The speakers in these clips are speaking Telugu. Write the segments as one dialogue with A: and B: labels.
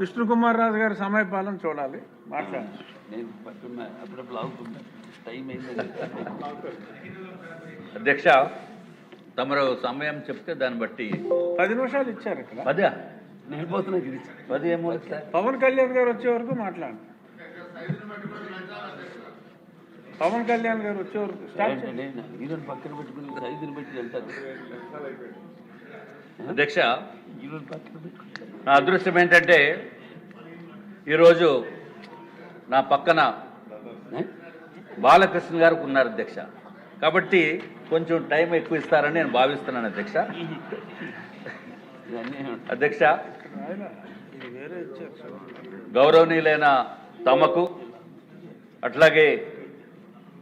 A: విష్ణుకుమార్ రాజు గారి సమయపాలన చూడాలి. మాట్లాడండి
B: అధ్యక్ష తమరు సమయం చెప్తే దాన్ని బట్టి.
A: పది నిమిషాలు ఇచ్చారు ఇక్కడ.
B: పదా?
C: నేను పోతున్నా గిరి
B: పది ఏమో సార్?
A: పవన్ కళ్యాణ్ గారు వచ్చే వరకు మాట్లాడండి పవన్ కళ్యాణ్ గారు వచ్చే వరకు స్టార్ట్ చేయండి.
C: హీరోని పక్కన పెట్టుకుని సైజుని పెట్టి వెళ్తారు
B: అధ్యక్ష
C: హీరోని పక్కన
B: నా అదృష్టం ఏంటంటే ఈరోజు నా పక్కన బాలకృష్ణ గారు ఉన్నారు అధ్యక్ష. కాబట్టి కొంచెం టైం ఎక్కువ ఇస్తారని నేను భావిస్తున్నాను అధ్యక్ష. అధ్యక్ష గౌరవనీయులైన తమకు అట్లాగే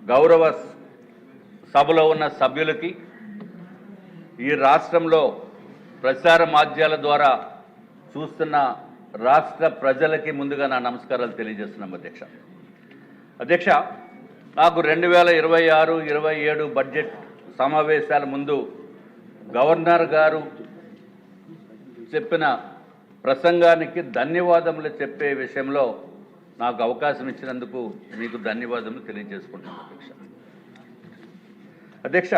B: గౌరవ సభలో ఉన్న సభ్యులకి ఈ రాష్ట్రంలో ప్రచార మాధ్యాల ద్వారా చూస్తున్న రాష్ట్ర ప్రజలకి ముందుగా నా నమస్కారాలు తెలియజేస్తున్నాం అధ్యక్ష. అధ్యక్ష నాకు రెండు వేల ఇరవై ఆరు ఇరవై ఏడు బడ్జెట్ సమావేశాల ముందు గవర్నర్ గారు చెప్పిన ప్రసంగానికి ధన్యవాదములు చెప్పే విషయంలో నాకు అవకాశం ఇచ్చినందుకు మీకు ధన్యవాదములు తెలియజేసుకుంటున్నాను అధ్యక్ష. అధ్యక్ష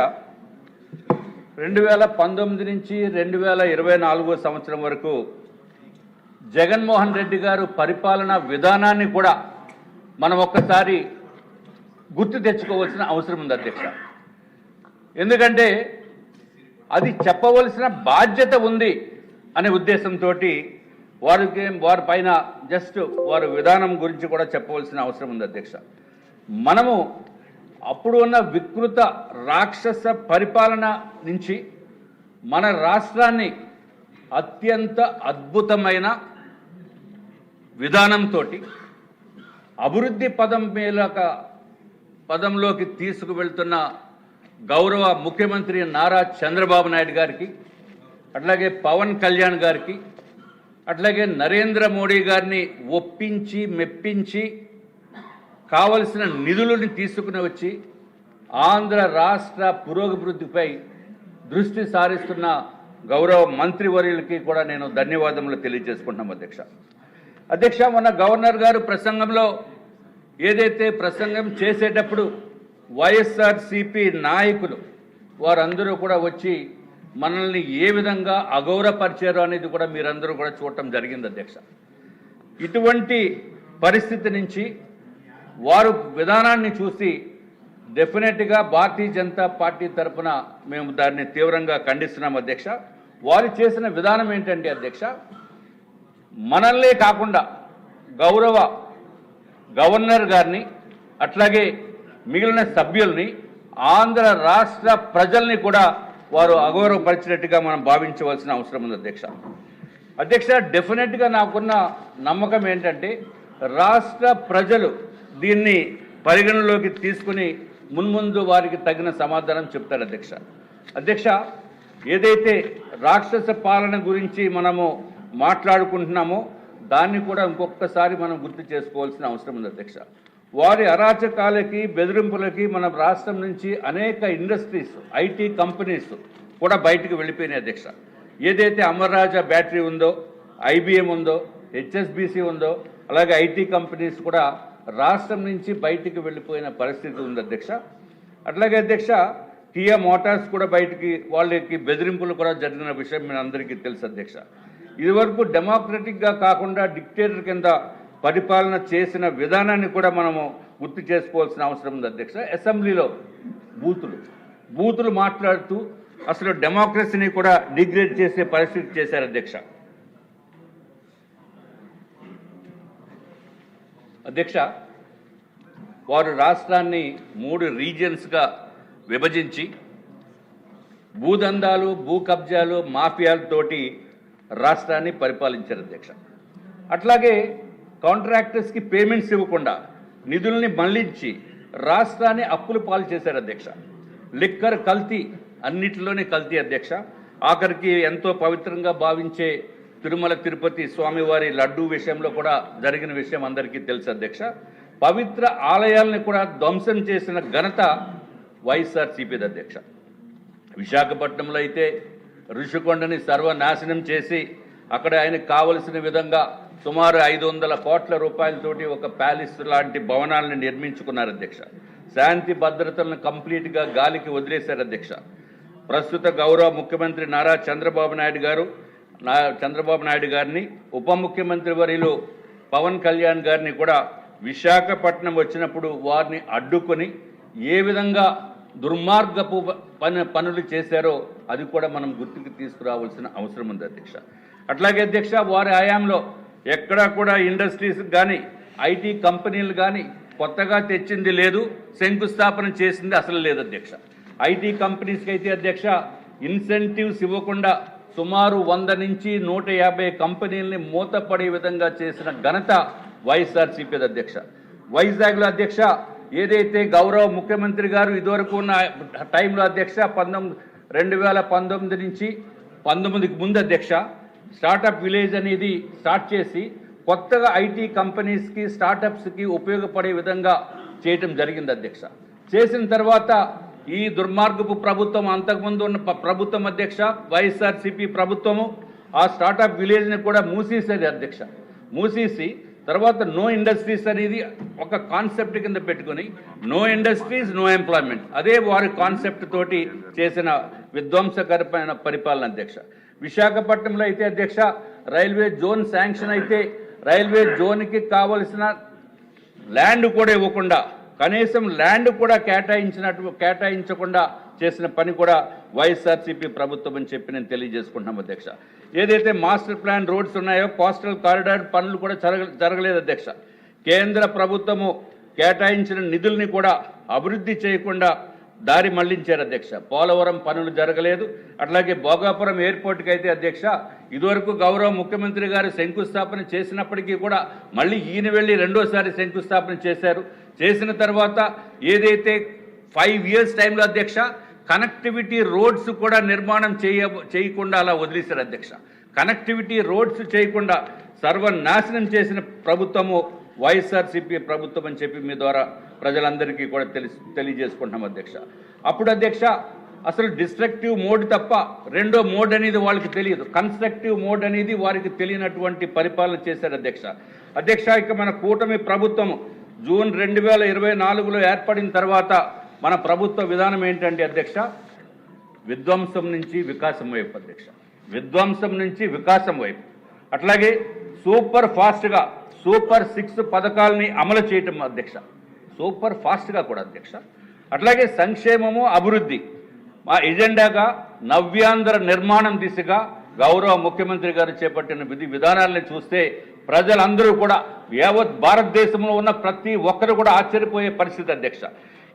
B: రెండు వేల పంతొమ్మిది నుంచి రెండు వేల ఇరవై నాలుగో సంవత్సరం వరకు జగన్మోహన్ రెడ్డి గారు పరిపాలనా విధానాన్ని కూడా మనం ఒక్కసారి గుర్తు తెచ్చుకోవాల్సిన అవసరం ఉంది అధ్యక్ష. ఎందుకంటే అది చెప్పవలసిన బాధ్యత ఉంది అనే ఉద్దేశంతో వారికి వారి పైన జస్ట్ వారి విధానం గురించి కూడా చెప్పవలసిన అవసరం ఉంది అధ్యక్ష. మనము అప్పుడు ఉన్న వికృత రాక్షస పరిపాలన నుంచి మన రాష్ట్రాన్ని అత్యంత అద్భుతమైన విధానంతో అభివృద్ధి పదం మేలక పదంలోకి తీసుకువెళ్తున్న గౌరవ ముఖ్యమంత్రి నారా చంద్రబాబు నాయుడు గారికి అట్లాగే పవన్ కళ్యాణ్ గారికి అట్లాగే నరేంద్ర మోడీ గారిని ఒప్పించి మెప్పించి కావలసిన నిధులను తీసుకుని వచ్చి ఆంధ్ర రాష్ట్ర పురోభివృద్ధిపై దృష్టి సారిస్తున్న గౌరవ మంత్రివర్యులకి కూడా నేను ధన్యవాదములు తెలియజేసుకుంటున్నాం అధ్యక్ష. అధ్యక్ష మొన్న గవర్నర్ గారు ప్రసంగంలో ఏదైతే ప్రసంగం చేసేటప్పుడు వైఎస్ఆర్సిపి నాయకులు వారందరూ కూడా వచ్చి మనల్ని ఏ విధంగా అగౌరవపరిచారు అనేది కూడా మీరందరూ కూడా చూడటం జరిగింది అధ్యక్ష. ఇటువంటి పరిస్థితి నుంచి వారు విధానాన్ని చూసి డెఫినెట్గా భారతీయ జనతా పార్టీ తరఫున మేము దాన్ని తీవ్రంగా ఖండిస్తున్నాం అధ్యక్ష. వారు చేసిన విధానం ఏంటంటే అధ్యక్ష? మనల్నే కాకుండా గౌరవ గవర్నర్ గారిని అట్లాగే మిగిలిన సభ్యుల్ని ఆంధ్ర రాష్ట్ర ప్రజల్ని కూడా వారు అగౌరవపరిచినట్టుగా మనం భావించవలసిన అవసరం ఉంది అధ్యక్ష. అధ్యక్ష డెఫినెట్గా నాకున్న నమ్మకం ఏంటంటే రాష్ట్ర ప్రజలు దీన్ని పరిగణలోకి తీసుకుని మున్ముందు వారికి తగిన సమాధానం చెప్తారు అధ్యక్ష. అధ్యక్ష ఏదైతే రాక్షస పాలన గురించి మనము మాట్లాడుకుంటున్నామో దాన్ని కూడా ఇంకొకసారి మనం గుర్తు చేసుకోవాల్సిన అవసరం ఉంది అధ్యక్ష. వారి అరాచకాలకి బెదిరింపులకి మన రాష్ట్రం నుంచి అనేక ఇండస్ట్రీస్ ఐటీ కంపెనీస్ కూడా బయటకు వెళ్ళిపోయినాయి అధ్యక్ష. ఏదైతే అమర్రాజా బ్యాటరీ ఉందో ఐబిఎం ఉందో హెచ్ఎస్బిసి ఉందో అలాగే ఐటీ కంపెనీస్ కూడా రాష్ట్రం నుంచి బయటికి వెళ్ళిపోయిన పరిస్థితి ఉంది అధ్యక్ష. అట్లాగే అధ్యక్ష కియా మోటార్స్ కూడా బయటికి వాళ్ళకి బెదిరింపులు కూడా జరిగిన విషయం మీ అందరికీ తెలుసు అధ్యక్ష. ఇదివరకు డెమోక్రటిక్గా కాకుండా డిక్టేటర్ కింద పరిపాలన చేసిన విధానాన్ని కూడా మనము గుర్తు చేసుకోవాల్సిన అవసరం ఉంది అధ్యక్ష. అసెంబ్లీలో బూతులు. బూతులు మాట్లాడుతూ అసలు డెమోక్రసీని కూడా డిగ్రేడ్ చేసే పరిస్థితి చేశారు అధ్యక్ష. అధ్యక్ష వారు రాష్ట్రాన్ని మూడు రీజియన్స్గా విభజించి భూదందాలు భూ కబ్జాలు మాఫియాలతోటి రాష్ట్రాన్ని పరిపాలించారు అధ్యక్ష. అట్లాగే కాంట్రాక్టర్స్కి పేమెంట్స్ ఇవ్వకుండా నిధుల్ని మళ్ళించి రాష్ట్రాన్ని అప్పులు పాలు చేశారు అధ్యక్ష. లిక్కర్ కల్తీ అన్నిటిలోనే కల్తీ అధ్యక్ష. ఆఖరికి ఎంతో పవిత్రంగా భావించే తిరుమల తిరుపతి స్వామివారి లడ్డూ విషయంలో కూడా జరిగిన విషయం అందరికీ తెలుసు అధ్యక్ష. పవిత్ర ఆలయాల్ని కూడా ధ్వంసం చేసిన ఘనత వైఎస్ఆర్సీపీ అధ్యక్ష. విశాఖపట్నంలో అయితే ఋషికొండని సర్వనాశనం చేసి అక్కడ ఆయనకు కావలసిన విధంగా సుమారు ఐదు వందల కోట్ల రూపాయలతోటి ఒక ప్యాలెస్ లాంటి భవనాలను నిర్మించుకున్నారు అధ్యక్ష. శాంతి భద్రతలను కంప్లీట్గా గాలికి వదిలేశారు అధ్యక్ష. ప్రస్తుత గౌరవ ముఖ్యమంత్రి నారా చంద్రబాబు నాయుడు గారు నా చంద్రబాబు నాయుడు గారిని ఉప ముఖ్యమంత్రి వర్యులు పవన్ కళ్యాణ్ గారిని కూడా విశాఖపట్నం వచ్చినప్పుడు వారిని అడ్డుకొని ఏ విధంగా దుర్మార్గపు పని పనులు చేశారో అది కూడా మనం గుర్తుకు తీసుకురావాల్సిన అవసరం ఉంది అధ్యక్ష. అట్లాగే అధ్యక్ష వారి హయాంలో ఎక్కడా కూడా ఇండస్ట్రీస్ కానీ ఐటీ కంపెనీలు కానీ కొత్తగా తెచ్చింది లేదు శంకుస్థాపన చేసింది అసలు లేదు అధ్యక్ష. ఐటీ కంపెనీస్కి అయితే అధ్యక్ష ఇన్సెంటివ్స్ ఇవ్వకుండా సుమారు వంద నుంచి నూట యాభై కంపెనీల్ని మూతపడే విధంగా చేసిన ఘనత వైఎస్ఆర్సీపీ అధ్యక్ష. వైజాగ్లో అధ్యక్ష ఏదైతే గౌరవ ముఖ్యమంత్రి గారు ఇదివరకు ఉన్న టైంలో అధ్యక్ష పంతొమ్మిది రెండు వేల పంతొమ్మిది నుంచి పంతొమ్మిదికి ముందు అధ్యక్ష స్టార్టప్ విలేజ్ అనేది స్టార్ట్ చేసి కొత్తగా ఐటీ కంపెనీస్కి స్టార్టప్స్కి ఉపయోగపడే విధంగా చేయటం జరిగింది అధ్యక్ష. చేసిన తర్వాత ఈ దుర్మార్గపు ప్రభుత్వం అంతకుముందు ఉన్న ప్రభుత్వం అధ్యక్ష వైఎస్ఆర్సీపీ ప్రభుత్వము ఆ స్టార్టప్ విలేజ్ని కూడా మూసేసేది అధ్యక్ష. మూసేసి తర్వాత నో ఇండస్ట్రీస్ అనేది ఒక కాన్సెప్ట్ కింద పెట్టుకొని నో ఇండస్ట్రీస్ నో ఎంప్లాయ్మెంట్ అదే వారి కాన్సెప్ట్ తోటి చేసిన విధ్వంసకరమైన పరిపాలన అధ్యక్ష. విశాఖపట్నంలో అయితే అధ్యక్ష రైల్వే జోన్ శాంక్షన్ అయితే రైల్వే జోన్కి కావలసిన ల్యాండ్ కూడా ఇవ్వకుండా కనీసం ల్యాండ్ కూడా కేటాయించినట్టు కేటాయించకుండా చేసిన పని కూడా వైఎస్ఆర్సీపీ ప్రభుత్వం అని చెప్పి నేను తెలియజేసుకుంటున్నాం అధ్యక్ష. ఏదైతే మాస్టర్ ప్లాన్ రోడ్స్ ఉన్నాయో కోస్టల్ కారిడార్ పనులు కూడా జరగ జరగలేదు అధ్యక్ష. కేంద్ర ప్రభుత్వము కేటాయించిన నిధుల్ని కూడా అభివృద్ధి చేయకుండా దారి మళ్ళించారు అధ్యక్ష. పోలవరం పనులు జరగలేదు. అట్లాగే భోగాపురం ఎయిర్పోర్ట్కి అయితే అధ్యక్ష ఇదివరకు గౌరవ ముఖ్యమంత్రి గారు శంకుస్థాపన చేసినప్పటికీ కూడా మళ్ళీ ఈయన వెళ్ళి రెండోసారి శంకుస్థాపన చేశారు. చేసిన తర్వాత ఏదైతే ఫైవ్ ఇయర్స్ టైంలో అధ్యక్ష కనెక్టివిటీ రోడ్స్ కూడా నిర్మాణం చేయ చేయకుండా అలా వదిలేశారు అధ్యక్ష. కనెక్టివిటీ రోడ్స్ చేయకుండా సర్వనాశనం చేసిన ప్రభుత్వము వైఎస్ఆర్సీపీ ప్రభుత్వం అని చెప్పి మీ ద్వారా ప్రజలందరికీ కూడా తెలిసి తెలియజేసుకుంటున్నాం అధ్యక్ష. అప్పుడు అధ్యక్ష అసలు డిస్ట్రక్టివ్ మోడ్ తప్ప రెండో మోడ్ అనేది వాళ్ళకి తెలియదు. కన్స్ట్రక్టివ్ మోడ్ అనేది వారికి తెలియనటువంటి పరిపాలన చేశారు అధ్యక్ష. అధ్యక్ష ఇక మన కూటమి ప్రభుత్వం జూన్ రెండు వేల ఇరవై నాలుగులో ఏర్పడిన తర్వాత మన ప్రభుత్వ విధానం ఏంటంటే అధ్యక్ష? విధ్వంసం నుంచి వికాసం వైపు అధ్యక్ష. విధ్వంసం నుంచి వికాసం వైపు. అట్లాగే సూపర్ ఫాస్ట్గా సూపర్ సిక్స్ పథకాలని అమలు చేయటం అధ్యక్ష. సూపర్ ఫాస్ట్గా కూడా అధ్యక్ష. అట్లాగే సంక్షేమము అభివృద్ధి. మా ఎజెండాగా నవ్యాంధ్ర నిర్మాణం దిశగా గౌరవ ముఖ్యమంత్రి గారు చేపట్టిన విధి విధానాలను చూస్తే ప్రజలందరూ కూడా యావత్ భారతదేశంలో ఉన్న ప్రతి ఒక్కరు కూడా ఆశ్చర్యపోయే పరిస్థితి అధ్యక్ష.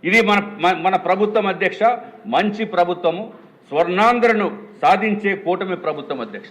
B: ఇది మన మన- ప్రభుత్వం అధ్యక్ష మంచి ప్రభుత్వము స్వర్ణాంధ్రను సాధించే కూటమి ప్రభుత్వం అధ్యక్ష.